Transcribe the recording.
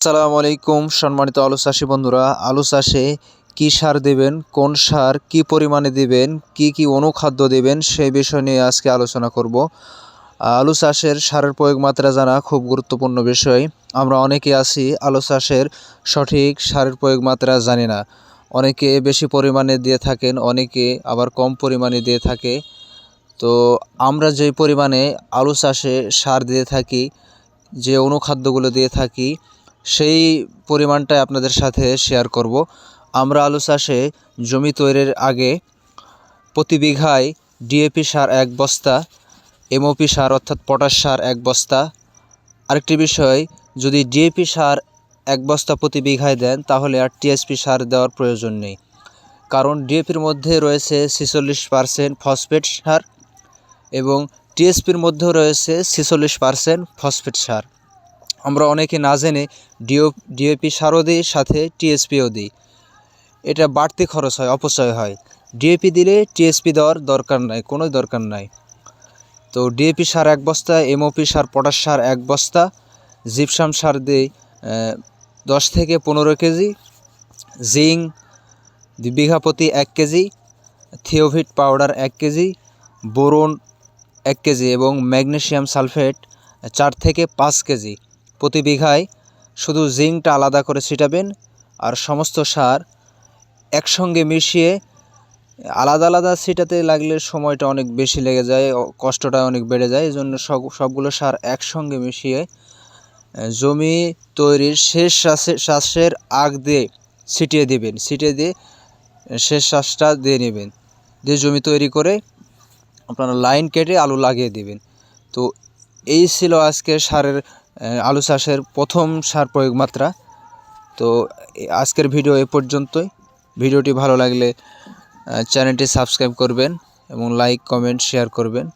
আসসালামু আলাইকুম, সম্মানিত আলু চাষি বন্ধুরা। আলু চাষে কী সার দেবেন, কোন সার কি পরিমাণে দেবেন, কি কি অনুখাদ্য দেবেন সেই বিষয় নিয়ে আজকে আলোচনা করব। আলু চাষের সারের প্রয়োগ মাত্রা জানা খুব গুরুত্বপূর্ণ বিষয়। আমরা অনেকে আছি, আলু চাষের সঠিক সারের প্রয়োগ মাত্রা জানি না। অনেকে বেশি পরিমাণে দিয়ে থাকেন, অনেকে আবার কম পরিমাণে দিয়ে থাকে। তো আমরা যে পরিমাণে আলু চাষে সার দিয়ে থাকি, যে অনুখাদ্যগুলো দিয়ে থাকি সেই পরিমাণটাই আপনাদের সাথে শেয়ার করব। আমরা আলু চাষে জমি তৈরির আগে প্রতি বিঘায় ডিএপি সার এক বস্তা এমওপি সার অর্থাৎ পটাশ সার এক বস্তা। আরেকটি বিষয়, যদি ডিএপি সার এক বস্তা প্রতি বিঘায় দেন, তাহলে আর টিএসপি সার দেওয়ার প্রয়োজন নেই। কারণ ডিএপির মধ্যে রয়েছে ছেচল্লিশ পারসেন্ট ফসফেট সার এবং টিএসপির মধ্যেও রয়েছে ছেচল্লিশ পারসেন্ট ফসফেট সার। আমরা অনেকে না জেনে ডিও ডিএপি সারও দিই, সাথে টিএসপিও দিই। এটা বাড়তি খরচ হয়, অপচয় হয়। ডিএপি দিলে টিএসপি দেওয়ার দরকার নাই কোনো দরকার নাই। তো ডিএপি সার এক বস্তা, এমওপি সার, পটাশ সার এক বস্তা, জিপসাম সার দিই দশ থেকে পনেরো কেজি, জিঙ্ক বিঘা প্রতি এক কেজি থিওভিট পাউডার এক কেজি, বোরন এক কেজি এবং ম্যাগনেশিয়াম সালফেট চার থেকে পাঁচ কেজি। প্রতি বিঘায় শুধু জিঙ্কটা আলাদা করে ছিটাবেন আর সমস্ত সার একসঙ্গে মিশিয়ে আলাদা আলাদা ছিটাতে লাগলে সময়টা অনেক বেশি লেগে যায় কষ্টটা অনেক বেড়ে যায়। এই জন্য সব, সবগুলো সার একসঙ্গে মিশিয়ে জমি তৈরির শেষ শ্বাসে- শ্বাসের আগ দিয়ে ছিটিয়ে দিবেন। ছিটিয়ে দিয়ে শেষ শ্বাসটা দিয়ে নেবেন। দিয়ে জমি তৈরি করে আপনারা লাইন কেটে আলু লাগিয়ে দিবেন। তো এই ছিল আজকে সারের আলু চাষের প্রথম সার প্রয়োগ মাত্রা। তো আজকের ভিডিও এ পর্যন্তই। ভিডিওটি ভালো লাগলে চ্যানেলটি সাবস্ক্রাইব করবেন এবং লাইক, কমেন্ট, শেয়ার করবেন।